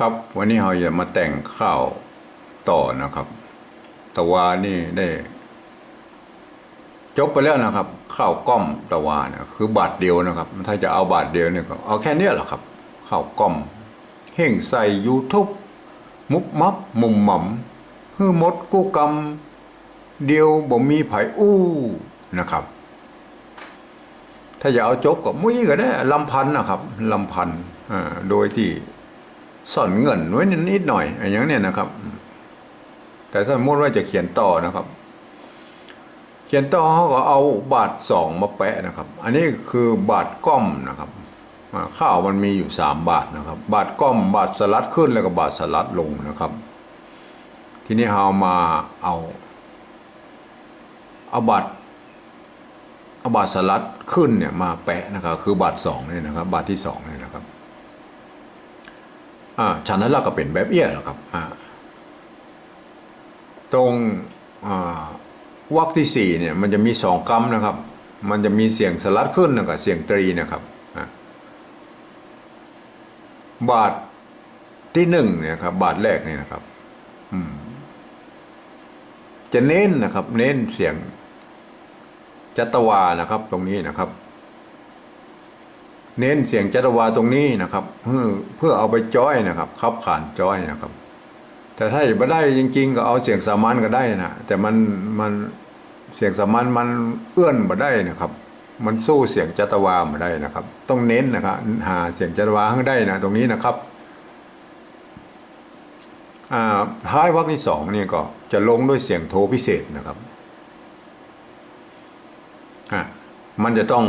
ครับวันนี้เราจะมาแต่งข้าวต่อนะครับตะวานี่ได้จบไปแล้วนะครับ ข้าวกล้อมตะวาเนี่ยคือบาทเดียวนะครับ ถ้าจะเอาบาทเดียวเนี่ยก็เอาแค่นี้แหละครับข้าวกล้อมเฮ่งใส่ยูทูบมุบมับมุมหม่ำฮือมดกู้กำเดียวบ่มีไผอู้นะครับ ถ้าจะเอาจบก็มุ้ยก็ได้ลำพันนะครับลำพันอ่าโดยที่ ซ่อนเงินไว้นิดหน่อยอย่างเนี้ยนะครับ แต่ถ้าสมมติว่าจะเขียนต่อนะครับ เขียนต่อเขาก็เอาบาทสองมาแปะนะครับ อันนี้คือบาทก้อมนะครับข้าวมันมีอยู่สามบาทนะครับ บาทก้อมบาทสลัดขึ้นแล้วก็บาทสลัดลงนะครับ ทีนี้เรามาเอาเอาบาทเอาบาทสลัดขึ้นเนี่ยมาแปะนะครับ คือบาทสองเนี่ยนะครับ บาทที่สองเนี่ยนะครับ อ่าฉะนั้นเราก็เป็นแบบเอี้ยแล้วครับอ่าตรงอ่าวรรคที่สี่เนี่ยมันจะมีสองกำนะครับ มันจะมีเสียงสลัดขึ้นนะครับเสียงตรีนะครับบาทที่หนึ่งเนี่ยครับ บาทแรกเนี่ยนะครับ อืม จะเน้นนะครับ เน้นเสียงจัตวานะครับ ตรงนี้นะครับ เน้นเสียงจัตวาตรงนี้นะครับ เพื่อเพื่อเอาไปจ้อยนะครับขับขานจ้อยนะครับ แต่ถ้าไม่ได้จริง ๆ ก็เอาเสียงสามัญก็ได้นะแต่มันมันเสียงสามัญมันเอื้อนมาได้นะครับ มันสู้เสียงจัตวามาได้นะครับ ต้องเน้นนะครับหาเสียงจัตวาให้ได้นะตรงนี้นะครับอ่าท้ายวรรคที่สองนี่ก็จะลงด้วยเสียงโทพิเศษนะครับอะมันจะต้อง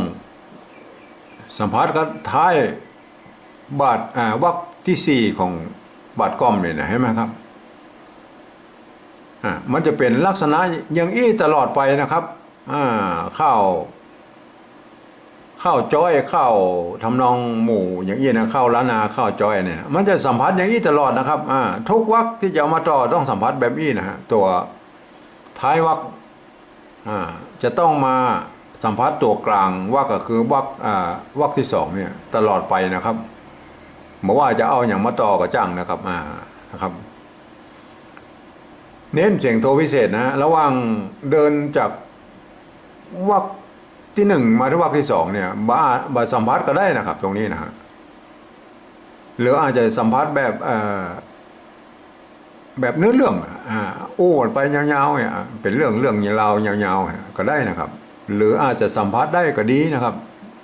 สัมผัสกับท้ายบาทวรรคที่สี่ของบาทก้อมเนี่ยนะเห็นไหมครับอ่ามันจะเป็นลักษณะอย่างอี้ตลอดไปนะครับอ่าข้าวข้าวจ้อยข้าวทำนองหมู่ อย่างอี้นะข้าวล้านนาข้าวจ้อยเนี่ยมันจะสัมผัสอย่างอี้ตลอดนะครับอ่าทุกวรรคที่จะเอามาต่อต้องสัมผัสแบบอี้นะฮะตัวท้ายวรรคอ่าจะต้องมา สัมผัสตัวกลางวรรคก็คือวรรคอ่าวรรคที่สองเนี่ยตลอดไปนะครับบอกว่าจะเอาอย่างมาต่อกับจ้างนะครับอ่านะครับ เน้นเสียงโทพิเศษนะระว่างเดินจากวรรคที่หนึ่งมาที่วรรคที่สองเนี่ยบาบาสัมผัสก็ได้นะครับ ตรงนี้นะฮะหรืออาจจะสัมผัสแบบอ่อแบบเนื้อเรื่องอ่าโอ้ไปยาวๆเนี่ยเป็นเรื่องเรื่องยาวๆยาวๆก็ได้นะครับ หรืออาจจะสัมผัสได้ก็ดีนะครับ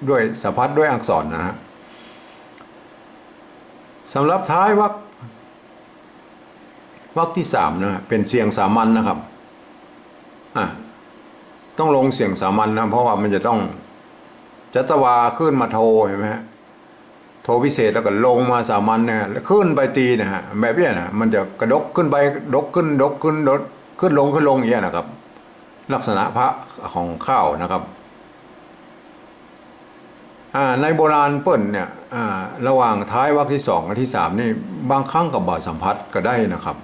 ด้วยสัมผัสด้วยอักษรนะฮะสำหรับท้ายวรรควรรคที่สามนะเป็นเสียงสามัญนนะครับอะต้องลงเสียงสามัญนะเพราะว่ามันจะต้องจัตวาขึ้นมาโทเห็นไหมฮะโทพิเศษแล้วก็ลงมาสามัญเนี่ยแล้วขึ้นไปตีนะฮะแบบเนี้ยนะมันจะกระดกขึ้นไปดกขึ้นดกขึ้นดกขึ้นลงขึ้นลงอย่างเงี้นะครับ ลักษณะพระของข้าวนะครับในโบราณเปิ้นเนี่ยระหว่างท้ายวรรคที่สองกับที่สามนี่บางครั้งกับบาดสัมผัสก็ได้นะครับ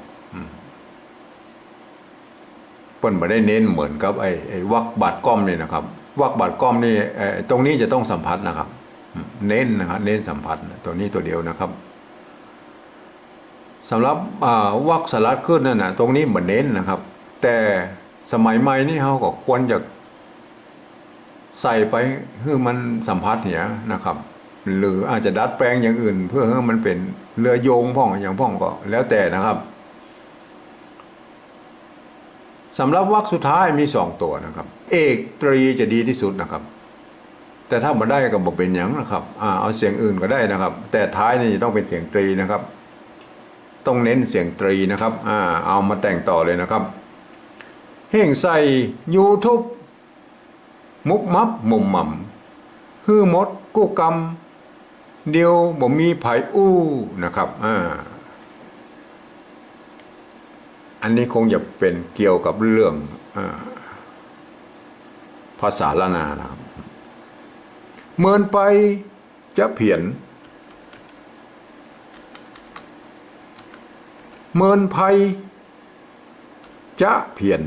เปิ้นม่ได้เน้นเหมือนกับไอ้ไอ้วรรคบาดก้อมนี่นะครับวรรคบาดก้อมนี่ตรงนี้จะต้องสัมผัสนะครับ เน้นนะครับเน้นสัมผัสตัวนี้ตัวเดียวนะครับสำหรับวรรคสลัดขึ้นนั่นนะตรงนี้เหมือนเน้นนะครับ แต่ สมัยใหม่นี่เขาก็ควรจะใส่ไปเพื่อมันสัมผัสเหียนะครับ หรืออาจจะดัดแปลงอย่างอื่น เพื่อให้มันเป็นเรือโยงพ่องอย่างพ่องก็แล้วแต่นะครับสำหรับวรรคสุดท้ายมีสองตัวนะครับ เอกตรีจะดีที่สุดนะครับ แต่ถ้ามาได้ก็บอกเป็นอย่างนะครับอ่าเอาเสียงอื่นก็ได้นะครับ แต่ท้ายนี่ต้องเป็นเสียงตรีนะครับ ต้องเน้นเสียงตรีนะครับอ่าเอามาแต่งต่อเลยนะครับ เฮ่งใส่ YouTube มุบมับมุมหม่ำฮือมดกู้กรรม เดียวบ่มีไผอู้นะครับอ่าอันนี้คงจะเป็นเกี่ยวกับเรื่องอภาษาละนานะครับเมินไปจะเพียน เมินภัยจะเพียน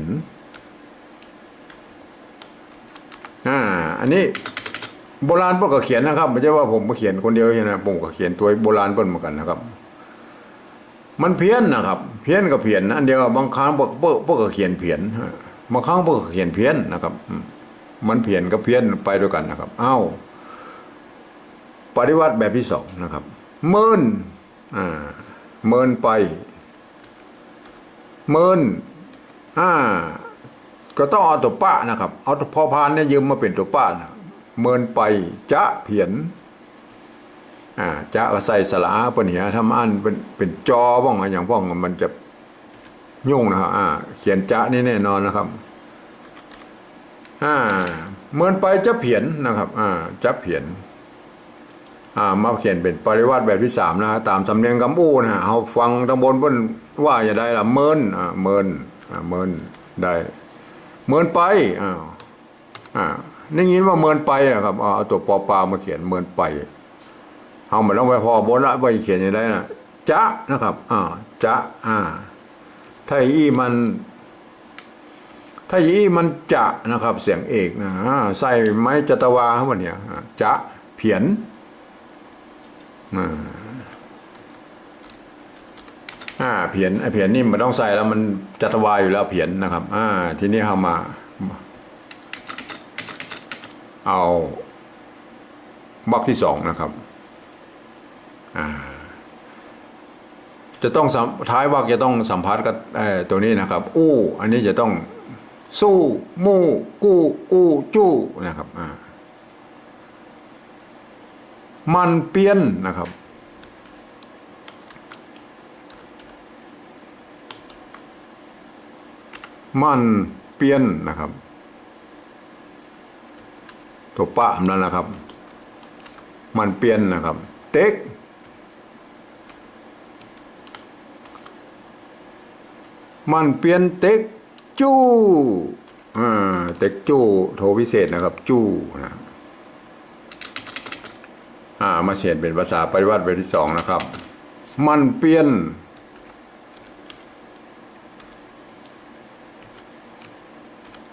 อ่าอันนี้โบราณเพิ่นก็เขียนนะครับไม่ใช่ว่าผมมาเขียนคนเดียวนะผมก็เขียนตัวโบราณเพิ่นเหมือนกันนะครับ มันเพี้ยนนะครับ เพี้ยนกับเพี้ยนอันเดียวบางครั้งพวกพวกพวกก็เขียนเพี้ยนบางครั้งพวกก็เขียนเพี้ยนนะครับ มันเพี้ยนกับเพี้ยนไปด้วยกันนะครับ อ้าวปฏิวัติแบบที่สองนะครับเมินอ่าเมินไปเมินอ่า ก็ต้องเอาตัวป้านะครับ เอาพอพานเนี่ยยืมมาเป็นตัวป้านะเมินไปจะเพียนอ่าจะก็ใส่สระปนเหียทำอันเป็นเป็นจอบ้างอะอย่างบ้องมันจะยุ่งนะครับอ่า เขียนจะนี่แน่นอนนะครับ อ่าเมินไปจะเพียนนะครับ อ่าจะเพียนอ่ามาเขียนเป็นปริวัติแบบที่สามนะฮะตามสำเนียงกำอู้นะฮะเอาฟังตำบลเพิ่นว่าอย่าได้ละเมินอ่าเมินอ่าเมินได้ เมินไปอ้าวอ่านี่ยินว่าเมินไปอะครับเอาเอาตัวปอปลามาเขียนเมินไปเอามาต้องไปพอบนละไปเขียนอย่างไรนะจะนะครับอ่าจะอ่าถ้าอีมันถ้าอีมันจะนะครับ เสียงเอกนะอ่าใส่ไม้จัตวาเขาวันเนี้ยจะเพียนอ่า อ่าเพียนไอเพียนนี่มันต้องใส่แล้วมันจัตวาอยู่แล้วเพียนนะครับ อ่า ทีนี้เอามา เอาบล็อกที่สองนะครับ อ่า จะต้องสัมท้ายวักจะต้องสัมพัทธ์กับเอ่อตัวนี้นะครับ อู้ อันนี้จะต้องสู้มู่กู้อู้จู้นะครับ อ่า มันเปลี่ยนนะครับ มันเปลี่ยนนะครับ ตัวปะนั่นนะครับ มันเปลี่ยนนะครับ เต็กมันเปลี่ยนเต็กจู้อ่าเต็กจู้โทพิเศษนะครับ จู้นะอ่ามาเขียนเป็นภาษาปฏิวัติเวทที่สองนะครับ มันเปลี่ยน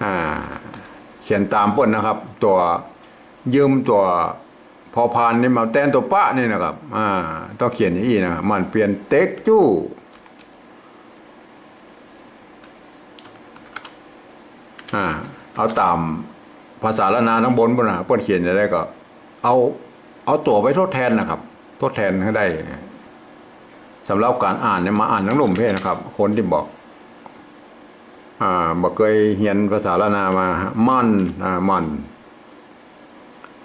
อ่า เขียนตามปิ้นนะครับ ตัวยืมตัวพอพานนี่มาแทนตัวปะนี่นะครับ อ่า ต้องเขียนอย่างนี้นะมันเปลี่ยนเต็กจู้อ่า เอาตามภาษาละนาทั้งบนบนนะป้นเขียนจะได้ก็ เอาเอาตัวไปทดแทนนะครับ ทดแทนให้ได้สำหรับการอ่านเนี่ยมาอ่านทั้งหนุ่มเพศนะครับ คนที่บอก อ่าบอกเคยเรียนภาษาละนามามันอ่ามัน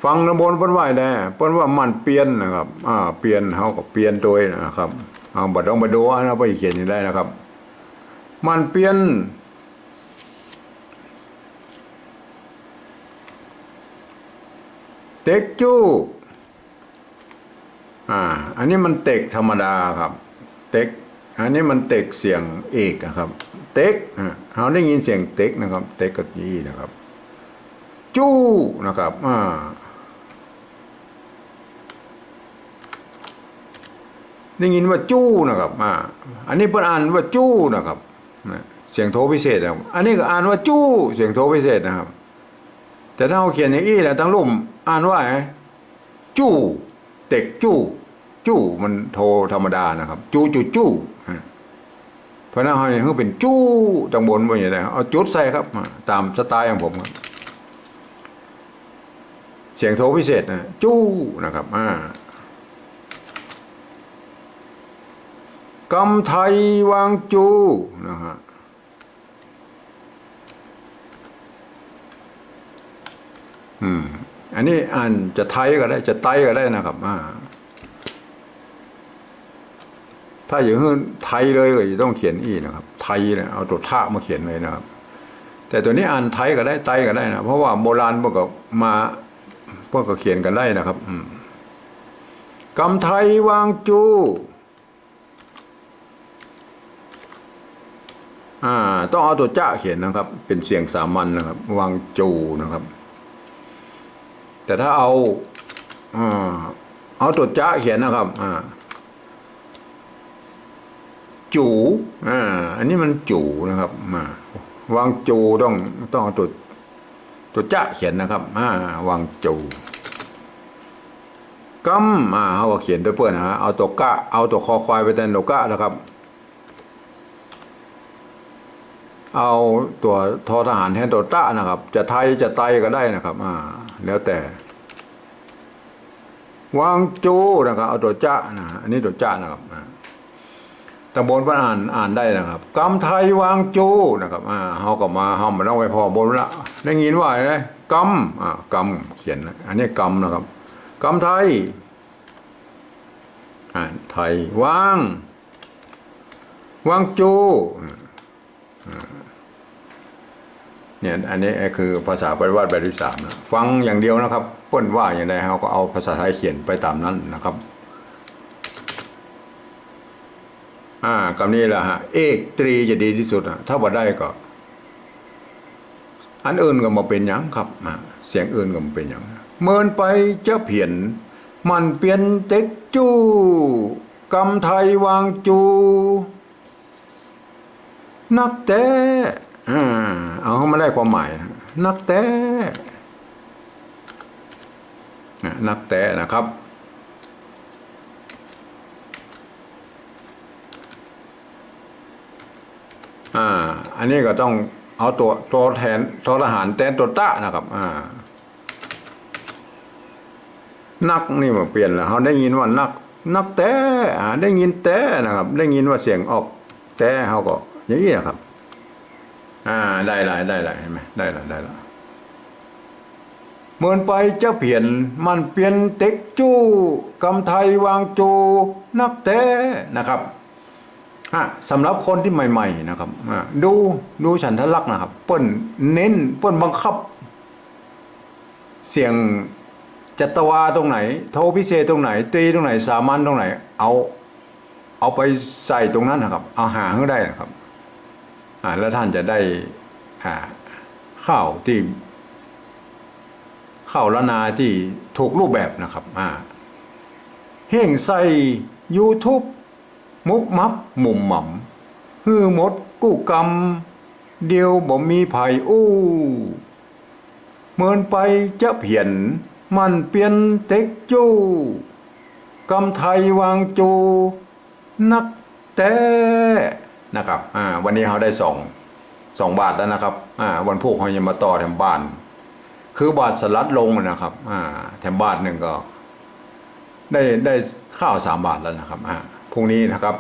ฟังทั้งบนเปิ้นว่าได้เปิ้นว่ามันเปลี่ยนนะครับอ่าเปลี่ยนเฮาก็เปลี่ยนตัวนะครับเอาบ่ต้องไปดูนะไปเขียนอย่างได้นะครับ มันเปลี่ยนเต็กจู้อ่า อันนี้มันเต็กธรรมดาครับ เต็ก อันนี้มันเต็กเสียงเอกนะครับ เต็กอ่าเราได้ยินเสียงเต็กนะครับ เต็กกับยี่นะครับ จู้นะครับอ่าได้ยินว่าจู้นะครับอ่าอันนี้เพิ่นอ่านว่าจู้นะครับเสียงโทพิเศษนะครับอันนี้ก็อ่านว่าจู้เสียงโทพิเศษนะครับ แต่ถ้าเราเขียนอย่างอี้แหละทั้งรุ่มอ่านว่าไงจู้เต็กจู้จู้มันโทธรรมดานะครับ จู้จู้จู้ เพราะนั้นเขาอย่าเป็นจู้ตังบนบนอย่างไรเอาจุดใส่ครับ ตามสไตล์ของผมครับ เสียงโทพิเศษนะจู้นะครับอ่ากำไทยวางจูนะฮะอืม อันนี้อ่านจะไทยก็ได้ จะไตก็ได้นะครับอ่า ถ้าอย่างนี้ไทยเลยก็จะต้องเขียนอีนะครับ ไทยเนี่ยเอาตัวท่ามาเขียนเลยนะครับ แต่ตัวนี้อ่านไทยก็ได้ไตก็ได้นะเพราะว่าโบราณพวกก็มาพวกก็เขียนกันได้นะครับอืมกำไทยวางจูอ่าต้องเอาตัวจ้าเขียนนะครับ เป็นเสียงสามัญนะครับ วางจูนะครับ แต่ถ้าเอาอ่าเอาตัวจ้าเขียนนะครับ อ่า จูอ่าอันนี้มันจูนะครับมาวางจูต้องต้องตัวตัวจะเขียนนะครับอ่าวางจูกัมอ่าเขาเขียนด้วยเพื่อนนะเอาตัวกะเอาตัวคอควายไปแทนตัวกะนะครับ เอาตัวทอทหารแทนตัวตะนะครับ จะไทยจะไตก็ได้นะครับอ่าแล้วแต่ วางจูนะครับ เอาตัวจ้านะอันนี้ตัวจ้านะครับอ่ ตำบลบ้านอ่านอ่านได้นะครับกำไทยวางจูนะครับอ่าเฮาก็มาเฮามาต้องไปพอบนละได้ยินว่าไงกำอ่ากำเขียนนะอันนี้กำนะครับกำไทยอ่าไทยวางวางจูเนี่ยอันนี้คือภาษาปริวัติแบบที่สามนะฟังอย่างเดียวนะครับเป้นว่าอย่างไรเราก็เอาภาษาไทยเขียนไปตามนั้นนะครับ อ่าคำนี้แหละฮะ เอกตรีจะดีที่สุดอะถ้าว่าได้ก็ อันอื่นก็มาเป็นหยังครับเสียงอื่นก็มาเป็นหยังเมินไปเจ้าเพียนมันเปลี่ยนเต็กจูกำไทยวางจู นักแต่อ่าเอาเขามาได้ความหมายนักแต่อะนักแต่นะครับ อ่า อันนี้ก็ต้องเอาตัวตัวแทนตัวทหารแทนตัวตะนะครับ อ่า นักนี่มาเปลี่ยนแล้วเขาได้ยินว่านัก นักแต่อ่าได้ยินแต่นะครับ ได้ยินว่าเสียงออกแต่เขาก็อย่างนี้นะครับ อ่า ได้หละได้หละเห็นไหมได้หละได้หละเหมือนไปจ้าเปลี่ยนมันเปลี่ยนเต็กจู้กำไทยวางจูนักแต่นะครับ อะสำหรับคนที่ใหม่ ๆ นะครับอะดูดูฉันทลักษณ์นะครับเปิ้นเน้นเปิ้นบังคับ เสียงจัตวาตรงไหน โทพิเศษตรงไหน ตรีตรงไหน สามัญตรงไหน เอาเอาไปใส่ตรงนั้นนะครับ เอาหาให้ได้นะครับ อ่า แล้วท่านจะได้อ่าข้าวที่ข้าวละนาที่ถูกรูปแบบนะครับ อ่าเฮ่งใส่ YouTube มุกมับหมุมหม่ำฮือหมดกู้กรรม เดียวบ่มีภัยอู้เหมือนไปจะเพียน มันเปลี่ยนเต็กจูกำไทยวางจู นักแต่นะครับอ่าวันนี้เขาได้สองสองบาทแล้วนะครับอ่าวันพวกเขายังมาต่อแถมบ้าน คือบาทสลัดลงนะครับอ่าแถมบาทหนึ่งก็ ได้ได้ข้าวสามบาทแล้วนะครับอ่า พรุ่งนี้นะครับ